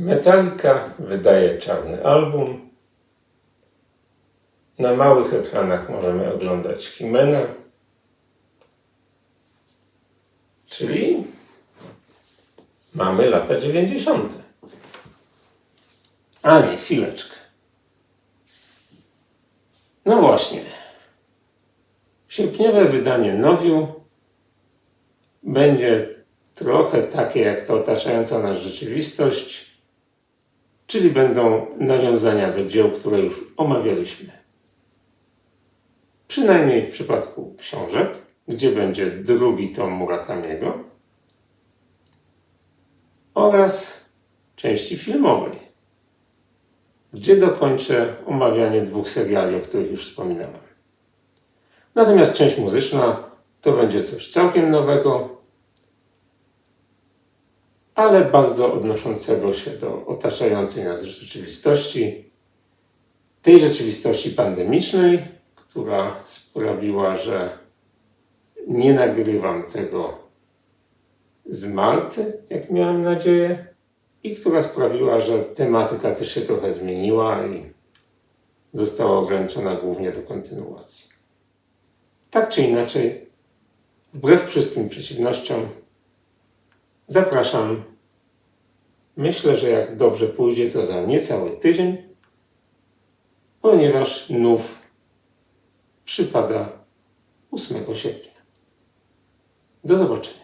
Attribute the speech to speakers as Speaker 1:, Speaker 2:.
Speaker 1: Metallica wydaje czarny album. Na małych ekranach możemy oglądać Himena. Czyli mamy lata 90. A nie, chwileczkę. No właśnie. Sierpniowe wydanie Nowiu będzie trochę takie jak ta otaczająca nas rzeczywistość, czyli będą nawiązania do dzieł, które już omawialiśmy. Przynajmniej w przypadku książek, gdzie będzie drugi tom Murakamiego oraz części filmowej, gdzie dokończę omawianie dwóch seriali, o których już wspominałem. Natomiast część muzyczna to będzie coś całkiem nowego, ale bardzo odnoszącego się do otaczającej nas rzeczywistości, tej rzeczywistości pandemicznej, która sprawiła, że nie nagrywam tego z Malty, jak miałem nadzieję, i która sprawiła, że tematyka też się trochę zmieniła i została ograniczona głównie do kontynuacji. Tak czy inaczej, wbrew wszystkim przeciwnościom, zapraszam. Myślę, że jak dobrze pójdzie, to za niecały tydzień, ponieważ nów przypada 8 sierpnia. Do zobaczenia.